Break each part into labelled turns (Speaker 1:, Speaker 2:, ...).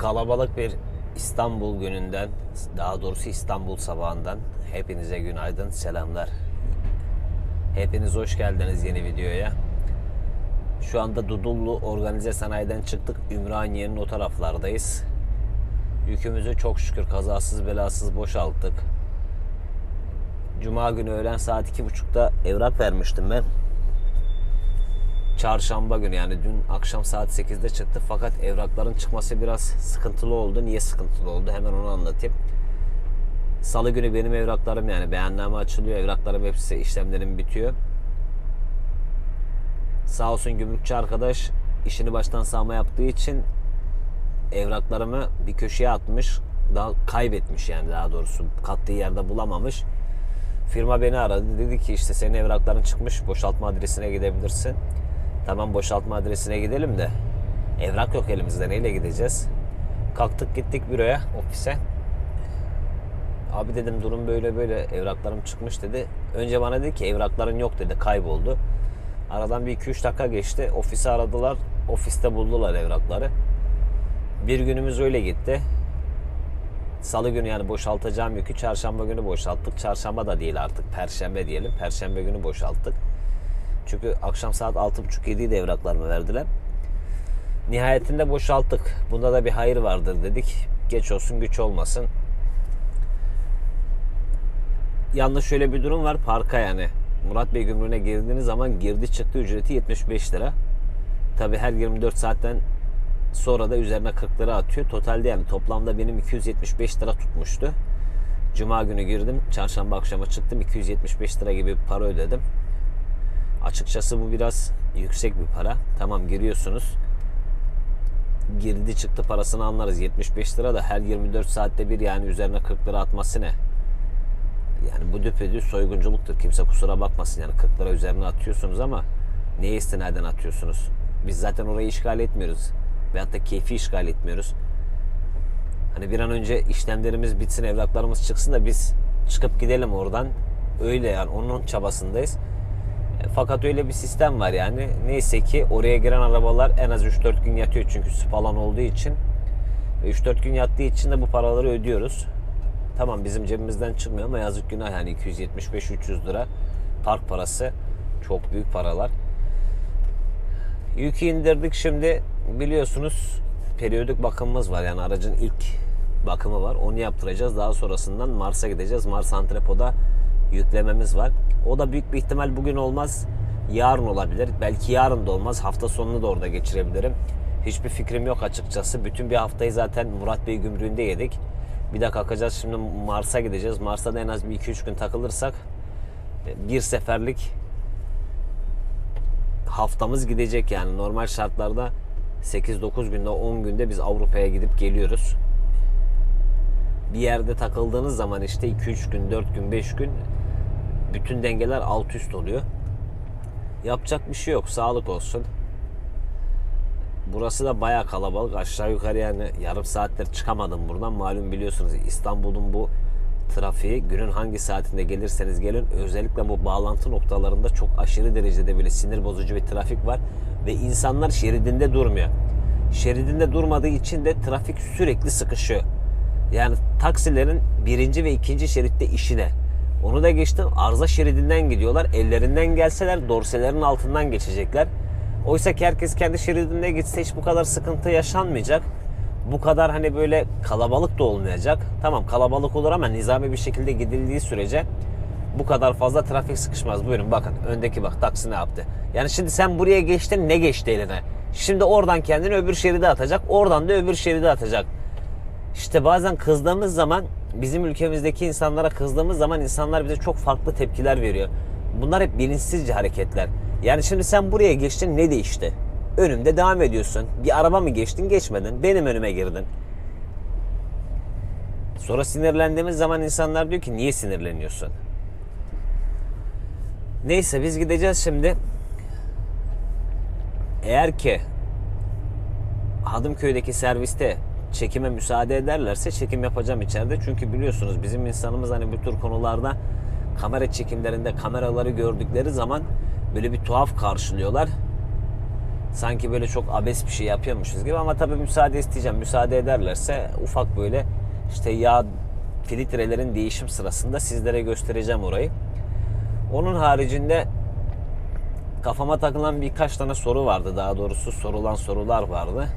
Speaker 1: Kalabalık bir İstanbul gününden, daha doğrusu İstanbul sabahından hepinize günaydın, selamlar. Hepiniz hoş geldiniz yeni videoya. Şu anda Dudullu Organize Sanayi'den çıktık. Ümraniye'nin o taraflardayız. Yükümüzü çok şükür kazasız belasız boşalttık. Cuma günü öğlen saat iki buçukta evrak vermiştim ben. Çarşamba günü yani dün akşam saat 8'de çıktı fakat evrakların çıkması biraz sıkıntılı oldu. Niye sıkıntılı oldu? Hemen onu anlatayım. Salı günü benim evraklarım yani beyanname açılıyor. Evraklarım hepsi işlemlerim bitiyor. Sağ olsun gümrükçü arkadaş işini baştan sağma yaptığı için evraklarımı bir köşeye atmış. Daha kaybetmiş yani daha doğrusu kattığı yerde bulamamış. Firma beni aradı. Dedi ki işte senin evrakların çıkmış. Boşaltma adresine gidebilirsin. Tamam boşaltma adresine gidelim de evrak yok elimizde. Neyle gideceğiz? Kalktık gittik büroya, ofise. Abi dedim durum böyle böyle evraklarım çıkmış dedi. Önce bana dedi ki evrakların yok dedi kayboldu. Aradan bir 2-3 dakika geçti. Ofisi aradılar. Ofiste buldular evrakları. Bir günümüz öyle gitti. Salı günü yani boşaltacağım yükü çarşamba günü boşalttık. Çarşamba da değil artık. Perşembe diyelim. Perşembe günü boşalttık. Çünkü akşam saat 6.30-7'yi de evraklarımı verdiler. Nihayetinde boşalttık. Bunda da bir hayır vardır dedik. Geç olsun güç olmasın. Yalnız şöyle bir durum var. Parka yani. Murat Bey gümrüğüne girdiğiniz zaman girdi çıktı ücreti 75 lira. Tabi her 24 saatten sonra da üzerine 40 lira atıyor. Totalde yani toplamda benim 275 lira tutmuştu. Cuma günü girdim. Çarşamba akşama çıktım. 275 lira gibi para ödedim. Açıkçası bu biraz yüksek bir para. Tamam giriyorsunuz. Girdi çıktı parasını anlarız. 75 lira da her 24 saatte bir yani üzerine 40 lira atması ne? Yani bu düpedüz soygunculuktur. Kimse kusura bakmasın yani 40 lira üzerine atıyorsunuz ama neye istinaden atıyorsunuz? Biz zaten orayı işgal etmiyoruz. Veyahut da keyfi işgal etmiyoruz. Hani bir an önce işlemlerimiz bitsin, evraklarımız çıksın da biz çıkıp gidelim oradan. Öyle yani onun çabasındayız. Fakat öyle bir sistem var yani. Neyse ki oraya giren arabalar en az 3-4 gün yatıyor çünkü spalan olduğu için. Ve 3-4 gün yattığı için de bu paraları ödüyoruz. Tamam bizim cebimizden çıkmıyor ama yazık günah yani 275-300 lira park parası çok büyük paralar. Yükü indirdik şimdi biliyorsunuz periyodik bakımımız var yani aracın ilk bakımı var onu yaptıracağız daha sonrasından Mars'a gideceğiz Mars Antrepo'da yüklememiz var. O da büyük bir ihtimal bugün olmaz yarın olabilir. Belki yarın da olmaz hafta sonunu da orada geçirebilirim. Hiçbir fikrim yok açıkçası. Bütün bir haftayı zaten Murat Bey gümrüğünde yedik. Bir de kalkacağız şimdi Mars'a gideceğiz. Mars'ta da en az bir 2-3 gün takılırsak bir seferlik haftamız gidecek yani. Normal şartlarda 8-9 günde 10 günde biz Avrupa'ya gidip geliyoruz. Bir yerde takıldığınız zaman işte 2-3 gün, 4 gün, 5 gün bütün dengeler alt üst oluyor. Yapacak bir şey yok. Sağlık olsun. Burası da baya kalabalık. Aşağı yukarı yani yarım saattir çıkamadım buradan. Malum biliyorsunuz İstanbul'un bu trafiği günün hangi saatinde gelirseniz gelin özellikle bu bağlantı noktalarında çok aşırı derecede böyle sinir bozucu bir trafik var ve insanlar şeridinde durmuyor. Şeridinde durmadığı için de trafik sürekli sıkışıyor. Yani taksilerin birinci ve ikinci şeritte işine. Onu da geçtim arıza şeridinden gidiyorlar. Ellerinden gelseler dorselerin altından geçecekler. Oysa ki herkes kendi şeridinde gitse hiç bu kadar sıkıntı yaşanmayacak bu kadar hani böyle kalabalık da olmayacak. Tamam kalabalık olur ama nizami bir şekilde gidildiği sürece bu kadar fazla trafik sıkışmaz. Buyurun bakın öndeki bak taksi ne yaptı. Yani şimdi sen buraya geçtin ne geçti eline? Şimdi oradan kendini öbür şeride atacak. Oradan da öbür şeride atacak. İşte bazen kızdığımız zaman bizim ülkemizdeki insanlara kızdığımız zaman insanlar bize çok farklı tepkiler veriyor. Bunlar hep bilinçsizce hareketler. Yani şimdi sen buraya geçtin ne değişti? Önümde devam ediyorsun. Bir araba mı geçtin geçmedin. Benim önüme girdin. Sonra sinirlendiğimiz zaman insanlar diyor ki niye sinirleniyorsun? Neyse biz gideceğiz şimdi. Eğer ki Hadımköy'deki serviste çekime müsaade ederlerse çekim yapacağım içeride. Çünkü biliyorsunuz bizim insanımız hani bu tür konularda kamera çekimlerinde kameraları gördükleri zaman böyle bir tuhaf karşılıyorlar. sanki böyle çok abes bir şey yapıyormuşuz gibi ama tabii müsaade isteyeceğim. Müsaade ederlerse ufak böyle işte yağ filtrelerin değişim sırasında sizlere göstereceğim orayı. Onun haricinde kafama takılan birkaç tane soru vardı. Daha doğrusu sorulan sorular vardı.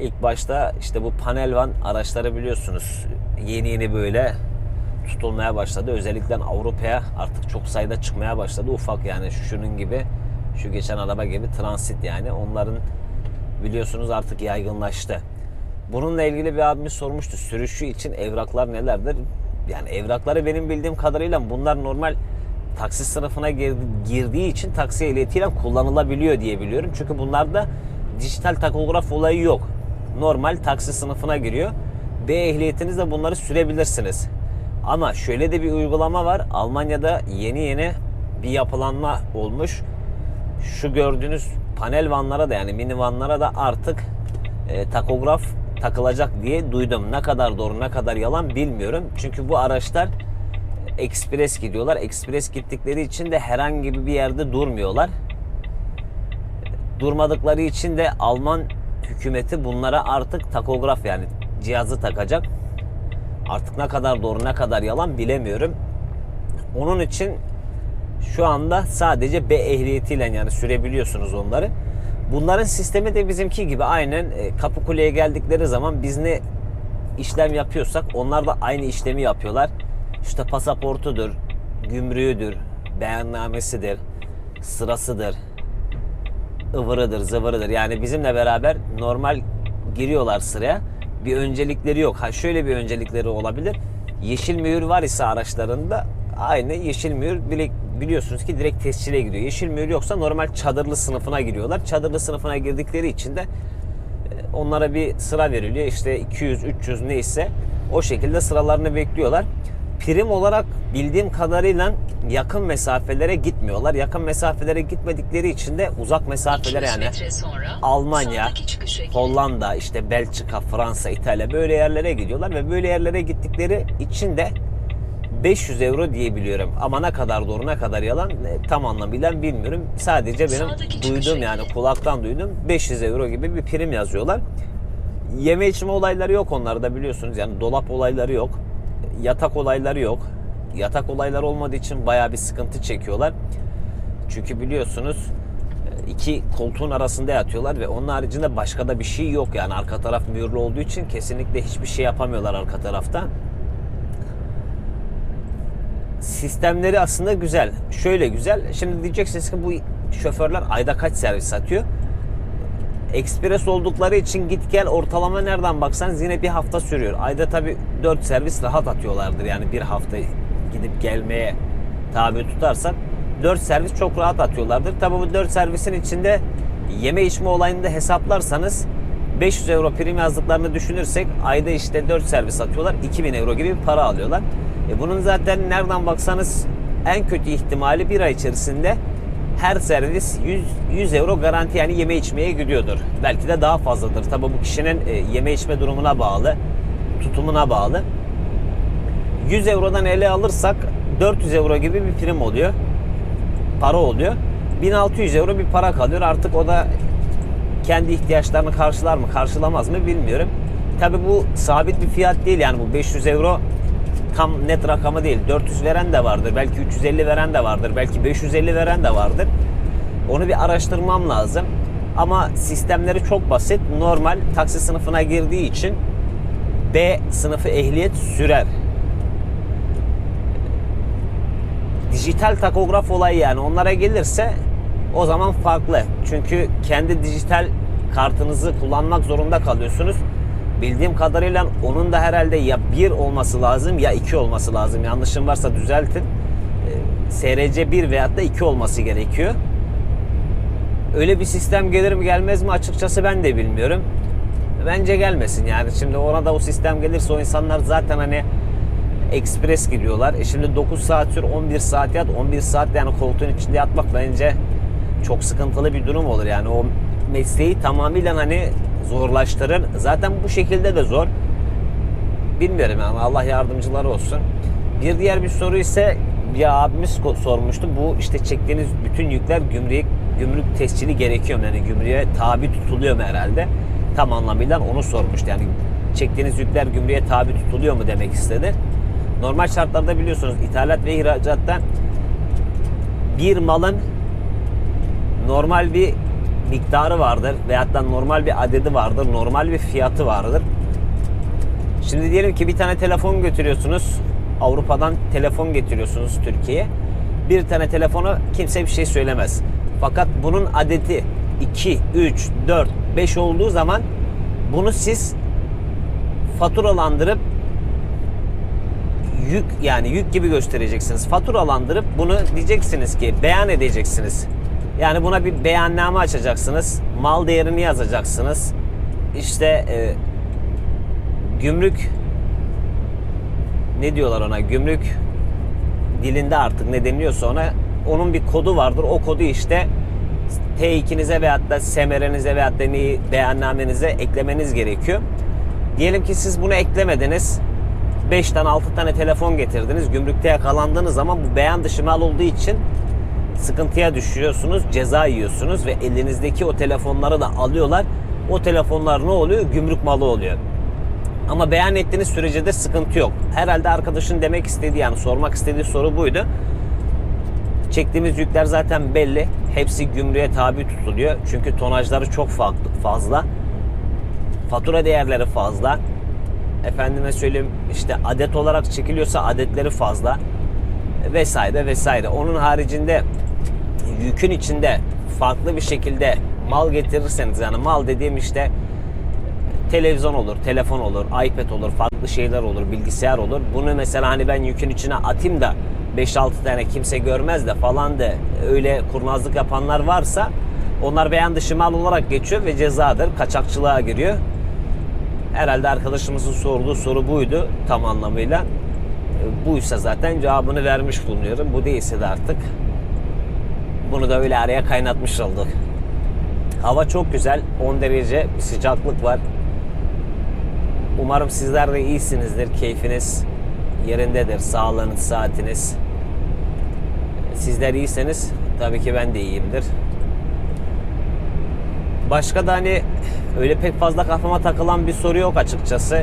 Speaker 1: İlk başta işte bu panel van araçları biliyorsunuz yeni yeni böyle tutulmaya başladı. Özellikle Avrupa'ya artık çok sayıda çıkmaya başladı. Ufak yani şu şunun gibi şu geçen araba gibi transit yani onların biliyorsunuz artık yaygınlaştı. Bununla ilgili bir abimiz sormuştu. Sürüşü için evraklar nelerdir? Yani evrakları benim bildiğim kadarıyla bunlar normal taksi sınıfına gir- girdiği için taksi ehliyetiyle kullanılabiliyor diye biliyorum. Çünkü bunlarda dijital takograf olayı yok. Normal taksi sınıfına giriyor. B ehliyetinizle bunları sürebilirsiniz. Ama şöyle de bir uygulama var. Almanya'da yeni yeni bir yapılanma olmuş. Şu gördüğünüz panel vanlara da yani mini vanlara da artık e, takograf takılacak diye duydum. Ne kadar doğru ne kadar yalan bilmiyorum. Çünkü bu araçlar ekspres gidiyorlar. Ekspres gittikleri için de herhangi bir yerde durmuyorlar. Durmadıkları için de Alman hükümeti bunlara artık takograf yani cihazı takacak. Artık ne kadar doğru ne kadar yalan bilemiyorum. Onun için şu anda sadece B ehliyetiyle yani sürebiliyorsunuz onları. Bunların sistemi de bizimki gibi aynen e, Kapıkule'ye geldikleri zaman biz ne işlem yapıyorsak onlar da aynı işlemi yapıyorlar. İşte pasaportudur, gümrüğüdür, beyannamesidir, sırasıdır, ıvırıdır, zıvırıdır. Yani bizimle beraber normal giriyorlar sıraya. Bir öncelikleri yok. Ha şöyle bir öncelikleri olabilir. Yeşil mühür var ise araçlarında aynı yeşil mühür bile biliyorsunuz ki direkt tescile gidiyor. Yeşil mühür yoksa normal çadırlı sınıfına giriyorlar. Çadırlı sınıfına girdikleri için de e, onlara bir sıra veriliyor. İşte 200, 300 neyse o şekilde sıralarını bekliyorlar. Prim olarak bildiğim kadarıyla yakın mesafelere gitmiyorlar. Yakın mesafelere gitmedikleri için de uzak mesafelere
Speaker 2: 200
Speaker 1: yani
Speaker 2: sonra
Speaker 1: Almanya. Hollanda, işte Belçika, Fransa, İtalya böyle yerlere gidiyorlar ve böyle yerlere gittikleri için de 500 euro diye biliyorum. Ama ne kadar doğru ne kadar yalan e, tam anlamıyla bilmiyorum. Sadece benim duyduğum yani kulaktan duydum 500 euro gibi bir prim yazıyorlar. Yeme içme olayları yok onlarda biliyorsunuz. Yani dolap olayları yok. Yatak olayları yok. Yatak olayları olmadığı için bayağı bir sıkıntı çekiyorlar. Çünkü biliyorsunuz e, iki koltuğun arasında yatıyorlar ve onun haricinde başka da bir şey yok yani arka taraf mühürlü olduğu için kesinlikle hiçbir şey yapamıyorlar arka tarafta. Sistemleri aslında güzel. Şöyle güzel. Şimdi diyeceksiniz ki bu şoförler ayda kaç servis atıyor? Ekspres oldukları için git gel ortalama nereden baksanız yine bir hafta sürüyor. Ayda tabi 4 servis rahat atıyorlardır. Yani bir hafta gidip gelmeye tabi tutarsak 4 servis çok rahat atıyorlardır. Tabi bu 4 servisin içinde yeme içme olayını da hesaplarsanız 500 euro prim yazdıklarını düşünürsek ayda işte 4 servis atıyorlar. 2000 euro gibi bir para alıyorlar. E bunun zaten nereden baksanız en kötü ihtimali bir ay içerisinde her servis 100, 100 euro garanti yani yeme içmeye gidiyordur. Belki de daha fazladır. Tabi bu kişinin e, yeme içme durumuna bağlı, tutumuna bağlı. 100 eurodan ele alırsak 400 euro gibi bir prim oluyor. Para oluyor. 1600 euro bir para kalıyor. Artık o da kendi ihtiyaçlarını karşılar mı karşılamaz mı bilmiyorum. Tabi bu sabit bir fiyat değil yani bu 500 euro tam net rakamı değil. 400 veren de vardır. Belki 350 veren de vardır. Belki 550 veren de vardır. Onu bir araştırmam lazım. Ama sistemleri çok basit. Normal taksi sınıfına girdiği için B sınıfı ehliyet sürer. Dijital takograf olayı yani onlara gelirse o zaman farklı. Çünkü kendi dijital kartınızı kullanmak zorunda kalıyorsunuz. Bildiğim kadarıyla onun da herhalde ya bir olması lazım ya iki olması lazım. Yanlışım varsa düzeltin. Ee, SRC 1 veyahut da 2 olması gerekiyor. Öyle bir sistem gelir mi gelmez mi açıkçası ben de bilmiyorum. Bence gelmesin yani. Şimdi orada o sistem gelirse o insanlar zaten hani ekspres gidiyorlar. E şimdi 9 saat sür 11 saat yat 11 saat yani koltuğun içinde yatmak bence çok sıkıntılı bir durum olur yani o mesleği tamamıyla hani zorlaştırır. Zaten bu şekilde de zor. Bilmiyorum ama Allah yardımcıları olsun. Bir diğer bir soru ise bir abimiz sormuştu. Bu işte çektiğiniz bütün yükler gümrük gümrük tescili gerekiyor mu? Yani gümrüğe tabi tutuluyor mu herhalde? Tam anlamıyla onu sormuştu. Yani çektiğiniz yükler gümrüğe tabi tutuluyor mu demek istedi. Normal şartlarda biliyorsunuz ithalat ve ihracatta bir malın normal bir miktarı vardır veyahut da normal bir adedi vardır, normal bir fiyatı vardır. Şimdi diyelim ki bir tane telefon götürüyorsunuz. Avrupa'dan telefon getiriyorsunuz Türkiye'ye. Bir tane telefona kimse bir şey söylemez. Fakat bunun adeti 2, 3, 4, 5 olduğu zaman bunu siz faturalandırıp yük yani yük gibi göstereceksiniz. Faturalandırıp bunu diyeceksiniz ki beyan edeceksiniz. Yani buna bir beyanname açacaksınız. Mal değerini yazacaksınız. İşte e, gümrük ne diyorlar ona? Gümrük dilinde artık ne deniliyorsa ona onun bir kodu vardır. O kodu işte T2'nize veyahut da semerenize veyahut da beyannamenize eklemeniz gerekiyor. Diyelim ki siz bunu eklemediniz. 5 tane 6 tane telefon getirdiniz. Gümrükte yakalandığınız zaman bu beyan dışı mal olduğu için sıkıntıya düşüyorsunuz, ceza yiyorsunuz ve elinizdeki o telefonları da alıyorlar. O telefonlar ne oluyor? Gümrük malı oluyor. Ama beyan ettiğiniz sürece de sıkıntı yok. Herhalde arkadaşın demek istediği yani sormak istediği soru buydu. Çektiğimiz yükler zaten belli. Hepsi gümrüğe tabi tutuluyor. Çünkü tonajları çok farklı, fazla. Fatura değerleri fazla. Efendime söyleyeyim işte adet olarak çekiliyorsa adetleri fazla. Vesaire vesaire. Onun haricinde yükün içinde farklı bir şekilde mal getirirseniz yani mal dediğim işte televizyon olur, telefon olur, iPad olur, farklı şeyler olur, bilgisayar olur. Bunu mesela hani ben yükün içine atayım da 5-6 tane kimse görmez de falan da öyle kurnazlık yapanlar varsa onlar beyan dışı mal olarak geçiyor ve cezadır. Kaçakçılığa giriyor. Herhalde arkadaşımızın sorduğu soru buydu tam anlamıyla. E, Buysa zaten cevabını vermiş bulunuyorum. Bu değilse de artık bunu da öyle araya kaynatmış olduk. Hava çok güzel. 10 derece bir sıcaklık var. Umarım sizler de iyisinizdir. Keyfiniz yerindedir. Sağlığınız, saatiniz. Sizler iyiyseniz tabii ki ben de iyiyimdir. Başka da hani öyle pek fazla kafama takılan bir soru yok açıkçası.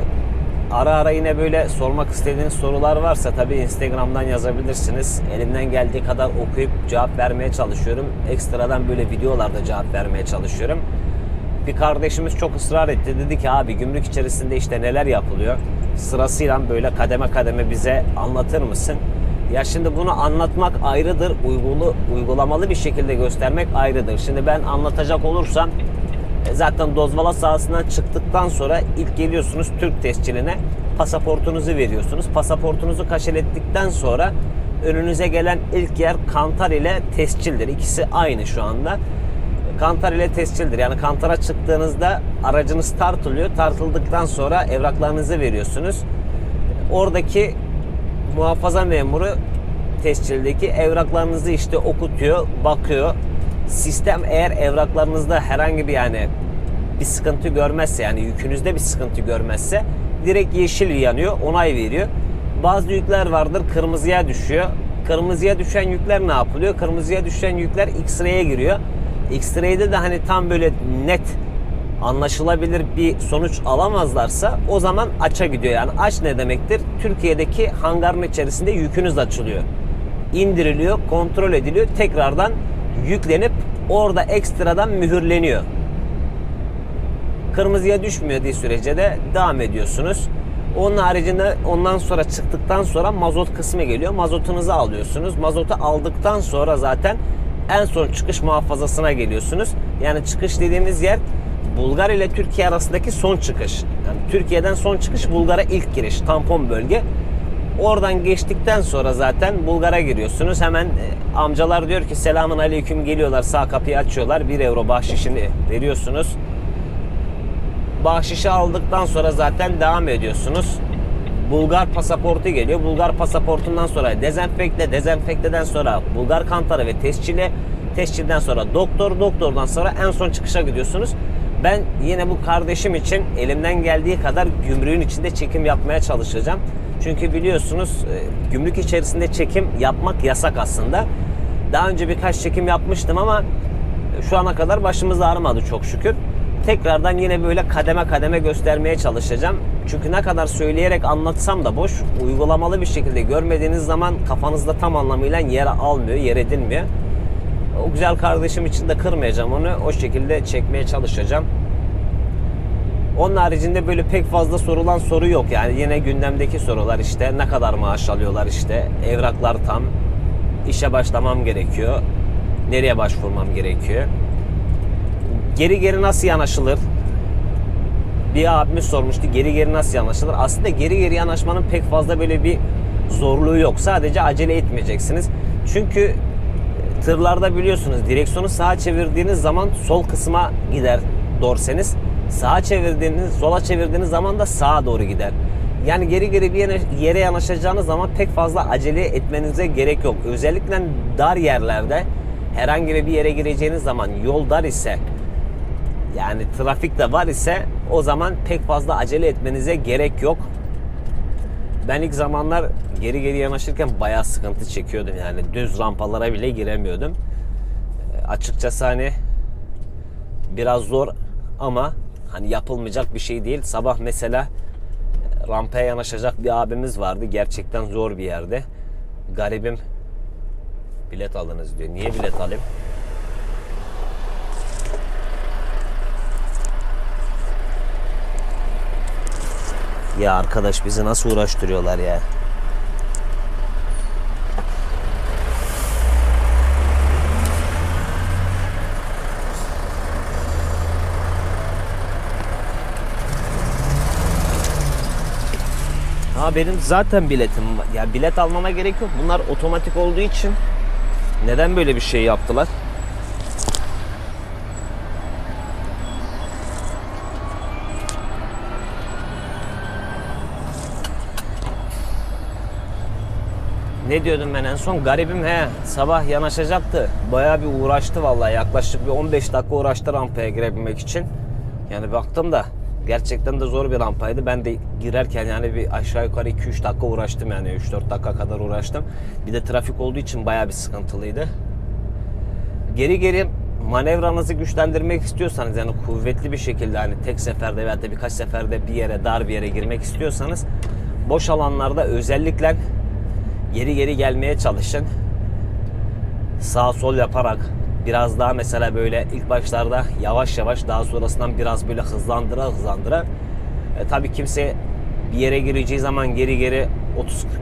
Speaker 1: Ara ara yine böyle sormak istediğiniz sorular varsa tabii Instagram'dan yazabilirsiniz. Elimden geldiği kadar okuyup cevap vermeye çalışıyorum. Ekstradan böyle videolarda cevap vermeye çalışıyorum. Bir kardeşimiz çok ısrar etti. Dedi ki abi gümrük içerisinde işte neler yapılıyor? Sırasıyla böyle kademe kademe bize anlatır mısın? Ya şimdi bunu anlatmak ayrıdır, uygulu, uygulamalı bir şekilde göstermek ayrıdır. Şimdi ben anlatacak olursam zaten Dozvala sahasından çıktıktan sonra ilk geliyorsunuz Türk tesciline pasaportunuzu veriyorsunuz. Pasaportunuzu kaşelettikten sonra önünüze gelen ilk yer kantar ile tescildir. İkisi aynı şu anda. Kantar ile tescildir. Yani kantara çıktığınızda aracınız tartılıyor. Tartıldıktan sonra evraklarınızı veriyorsunuz. Oradaki muhafaza memuru tescildeki evraklarınızı işte okutuyor, bakıyor. Sistem eğer evraklarınızda herhangi bir yani bir sıkıntı görmezse yani yükünüzde bir sıkıntı görmezse direkt yeşil yanıyor, onay veriyor. Bazı yükler vardır kırmızıya düşüyor. Kırmızıya düşen yükler ne yapılıyor? Kırmızıya düşen yükler X-ray'e giriyor. X-ray'de de hani tam böyle net anlaşılabilir bir sonuç alamazlarsa o zaman aç'a gidiyor. Yani aç ne demektir? Türkiye'deki hangarın içerisinde yükünüz açılıyor. İndiriliyor, kontrol ediliyor. Tekrardan yüklenip orada ekstradan mühürleniyor. Kırmızıya düşmüyor diye sürece de devam ediyorsunuz. Onun haricinde ondan sonra çıktıktan sonra mazot kısmı geliyor. Mazotunuzu alıyorsunuz. Mazotu aldıktan sonra zaten en son çıkış muhafazasına geliyorsunuz. Yani çıkış dediğimiz yer Bulgar ile Türkiye arasındaki son çıkış. Yani Türkiye'den son çıkış Bulgar'a ilk giriş, tampon bölge. Oradan geçtikten sonra zaten Bulgar'a giriyorsunuz. Hemen e, amcalar diyor ki selamun aleyküm geliyorlar sağ kapıyı açıyorlar. 1 euro bahşişini veriyorsunuz. Bahşişi aldıktan sonra zaten devam ediyorsunuz. Bulgar pasaportu geliyor. Bulgar pasaportundan sonra dezenfekte, dezenfekteden sonra Bulgar kantarı ve tescile, tescilden sonra doktor, doktordan sonra en son çıkışa gidiyorsunuz. Ben yine bu kardeşim için elimden geldiği kadar gümrüğün içinde çekim yapmaya çalışacağım. Çünkü biliyorsunuz e, gümrük içerisinde çekim yapmak yasak aslında. Daha önce birkaç çekim yapmıştım ama Şu ana kadar başımız ağrımadı çok şükür. Tekrardan yine böyle kademe kademe göstermeye çalışacağım. Çünkü ne kadar söyleyerek anlatsam da boş. Uygulamalı bir şekilde görmediğiniz zaman kafanızda tam anlamıyla yer almıyor, yer edilmiyor. O güzel kardeşim için de kırmayacağım onu. O şekilde çekmeye çalışacağım. Onun haricinde böyle pek fazla sorulan soru yok. Yani yine gündemdeki sorular işte ne kadar maaş alıyorlar işte evraklar tam işe başlamam gerekiyor. Nereye başvurmam gerekiyor? Geri geri nasıl yanaşılır? Bir abimiz sormuştu geri geri nasıl yanaşılır? Aslında geri geri yanaşmanın pek fazla böyle bir zorluğu yok. Sadece acele etmeyeceksiniz. Çünkü tırlarda biliyorsunuz direksiyonu sağa çevirdiğiniz zaman sol kısma gider dorseniz. Sağa çevirdiğiniz, sola çevirdiğiniz zaman da sağa doğru gider. Yani geri geri bir yere, yere yanaşacağınız zaman pek fazla acele etmenize gerek yok. Özellikle dar yerlerde herhangi bir yere gireceğiniz zaman yol dar ise yani trafik de var ise o zaman pek fazla acele etmenize gerek yok. Ben ilk zamanlar geri geri yanaşırken bayağı sıkıntı çekiyordum yani düz rampalara bile giremiyordum. E, Açıkçası hani biraz zor ama hani yapılmayacak bir şey değil. Sabah mesela e, rampaya yanaşacak bir abimiz vardı. Gerçekten zor bir yerde. Garibim bilet alınız diyor. Niye bilet alayım? Ya arkadaş bizi nasıl uğraştırıyorlar ya. Ha benim zaten biletim var. Ya bilet almama gerek yok. Bunlar otomatik olduğu için neden böyle bir şey yaptılar? Ne diyordum ben en son? Garibim he. Sabah yanaşacaktı. Bayağı bir uğraştı vallahi. Yaklaşık bir 15 dakika uğraştı rampaya girebilmek için. Yani baktım da gerçekten de zor bir rampaydı. Ben de girerken yani bir aşağı yukarı 2-3 dakika uğraştım yani 3-4 dakika kadar uğraştım. Bir de trafik olduğu için bayağı bir sıkıntılıydı. Geri geri manevranızı güçlendirmek istiyorsanız yani kuvvetli bir şekilde hani tek seferde veya da birkaç seferde bir yere dar bir yere girmek istiyorsanız boş alanlarda özellikle geri geri gelmeye çalışın. Sağ sol yaparak biraz daha mesela böyle ilk başlarda yavaş yavaş daha sonrasından biraz böyle hızlandıra hızlandıra. E, tabii kimse bir yere gireceği zaman geri geri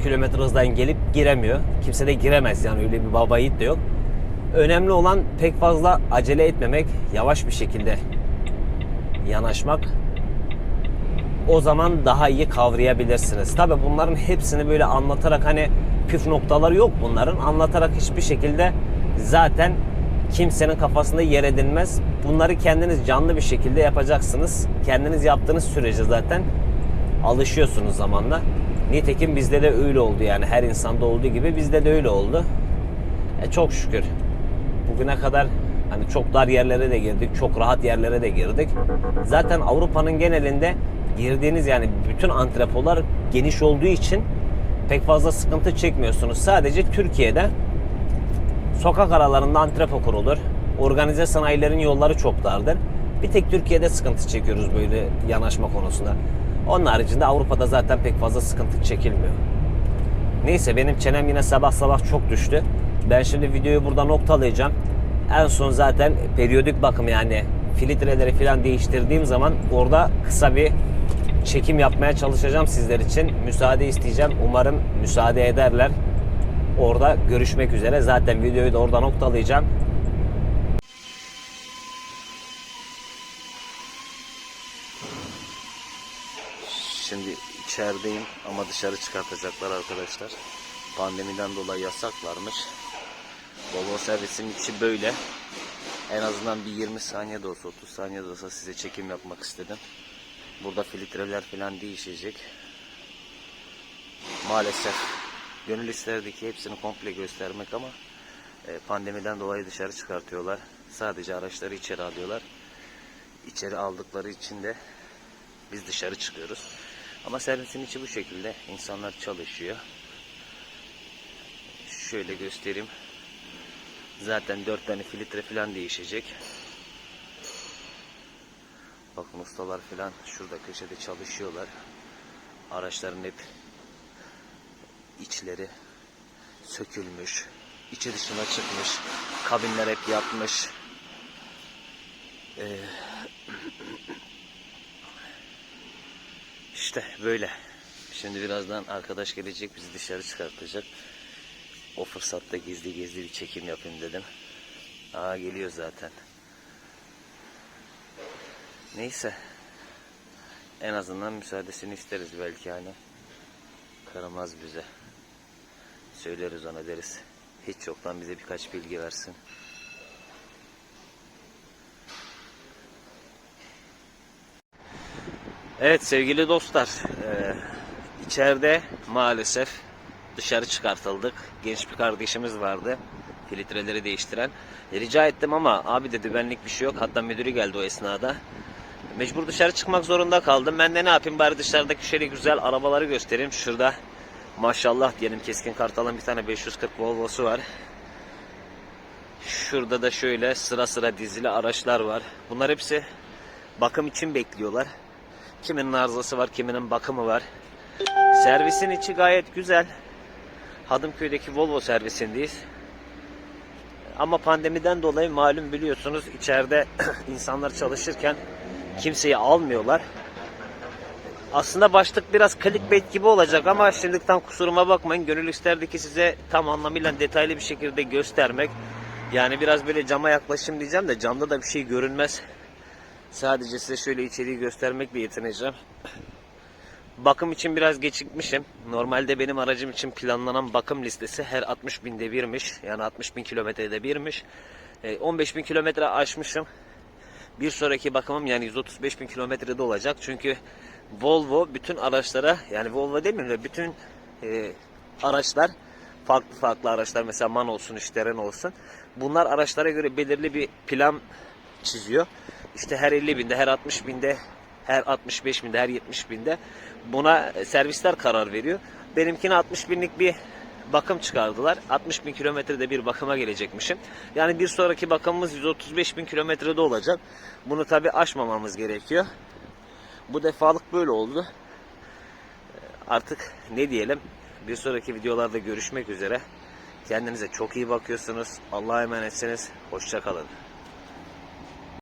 Speaker 1: 30-40 km hızdan gelip giremiyor. Kimse de giremez yani öyle bir baba yiğit de yok. Önemli olan pek fazla acele etmemek, yavaş bir şekilde yanaşmak. O zaman daha iyi kavrayabilirsiniz. Tabi bunların hepsini böyle anlatarak hani püf noktaları yok bunların. Anlatarak hiçbir şekilde zaten kimsenin kafasında yer edilmez. Bunları kendiniz canlı bir şekilde yapacaksınız. Kendiniz yaptığınız sürece zaten alışıyorsunuz zamanla. Nitekim bizde de öyle oldu yani her insanda olduğu gibi bizde de öyle oldu. E çok şükür. Bugüne kadar hani çok dar yerlere de girdik, çok rahat yerlere de girdik. Zaten Avrupa'nın genelinde girdiğiniz yani bütün antrepolar geniş olduğu için pek fazla sıkıntı çekmiyorsunuz. Sadece Türkiye'de sokak aralarında antrepo kurulur. Organize sanayilerin yolları çok dardır. Bir tek Türkiye'de sıkıntı çekiyoruz böyle yanaşma konusunda. Onun haricinde Avrupa'da zaten pek fazla sıkıntı çekilmiyor. Neyse benim çenem yine sabah sabah çok düştü. Ben şimdi videoyu burada noktalayacağım. En son zaten periyodik bakım yani filtreleri falan değiştirdiğim zaman orada kısa bir çekim yapmaya çalışacağım sizler için. Müsaade isteyeceğim. Umarım müsaade ederler. Orada görüşmek üzere. Zaten videoyu da orada noktalayacağım. Şimdi içerideyim ama dışarı çıkartacaklar arkadaşlar. Pandemiden dolayı yasaklarmış. Volvo servisin içi böyle. En azından bir 20 saniye de olsa 30 saniye de olsa size çekim yapmak istedim. Burada filtreler falan değişecek. Maalesef gönül isterdi ki hepsini komple göstermek ama e, pandemiden dolayı dışarı çıkartıyorlar. Sadece araçları içeri alıyorlar. İçeri aldıkları için de biz dışarı çıkıyoruz. Ama servisin içi bu şekilde. İnsanlar çalışıyor. Şöyle göstereyim. Zaten 4 tane filtre falan değişecek. Bakın ustalar falan şurada köşede çalışıyorlar. Araçların hep içleri sökülmüş. içi dışına çıkmış. Kabinler hep yapmış. Ee, işte böyle. Şimdi birazdan arkadaş gelecek bizi dışarı çıkartacak. O fırsatta gizli gizli bir çekim yapayım dedim. Aa geliyor zaten. Neyse. En azından müsaadesini isteriz belki hani. Karamaz bize. Söyleriz ona deriz. Hiç yoktan bize birkaç bilgi versin. Evet sevgili dostlar. eee, içeride maalesef dışarı çıkartıldık. Genç bir kardeşimiz vardı. Filtreleri değiştiren. E, rica ettim ama abi dedi benlik bir şey yok. Hatta müdürü geldi o esnada. Mecbur dışarı çıkmak zorunda kaldım. Ben de ne yapayım bari dışarıdaki şöyle güzel arabaları göstereyim. Şurada maşallah diyelim keskin kartalın bir tane 540 Volvo'su var. Şurada da şöyle sıra sıra dizili araçlar var. Bunlar hepsi bakım için bekliyorlar. Kiminin arızası var, kiminin bakımı var. Servisin içi gayet güzel. Hadımköy'deki Volvo servisindeyiz. Ama pandemiden dolayı malum biliyorsunuz içeride insanlar çalışırken kimseyi almıyorlar. Aslında başlık biraz clickbait gibi olacak ama şimdiden kusuruma bakmayın. Gönül isterdi ki size tam anlamıyla detaylı bir şekilde göstermek. Yani biraz böyle cama yaklaşım diyeceğim de camda da bir şey görünmez. Sadece size şöyle içeriği göstermekle yetineceğim. Bakım için biraz gecikmişim. Normalde benim aracım için planlanan bakım listesi her 60 binde birmiş. Yani 60 bin kilometrede birmiş. E, 15 bin kilometre aşmışım. Bir sonraki bakımım yani 135 bin kilometrede olacak. Çünkü Volvo bütün araçlara yani Volvo demeyeyim de bütün e, araçlar farklı farklı araçlar mesela MAN olsun işte Renault olsun. Bunlar araçlara göre belirli bir plan çiziyor. İşte her 50 binde, her 60 binde, her 65 binde, her 70 binde buna servisler karar veriyor. Benimkine 60 binlik bir bakım çıkardılar. 60 bin kilometrede bir bakıma gelecekmişim. Yani bir sonraki bakımımız 135 bin kilometrede olacak. Bunu tabi aşmamamız gerekiyor. Bu defalık böyle oldu. Artık ne diyelim bir sonraki videolarda görüşmek üzere. Kendinize çok iyi bakıyorsunuz. Allah'a emanetsiniz. Hoşçakalın.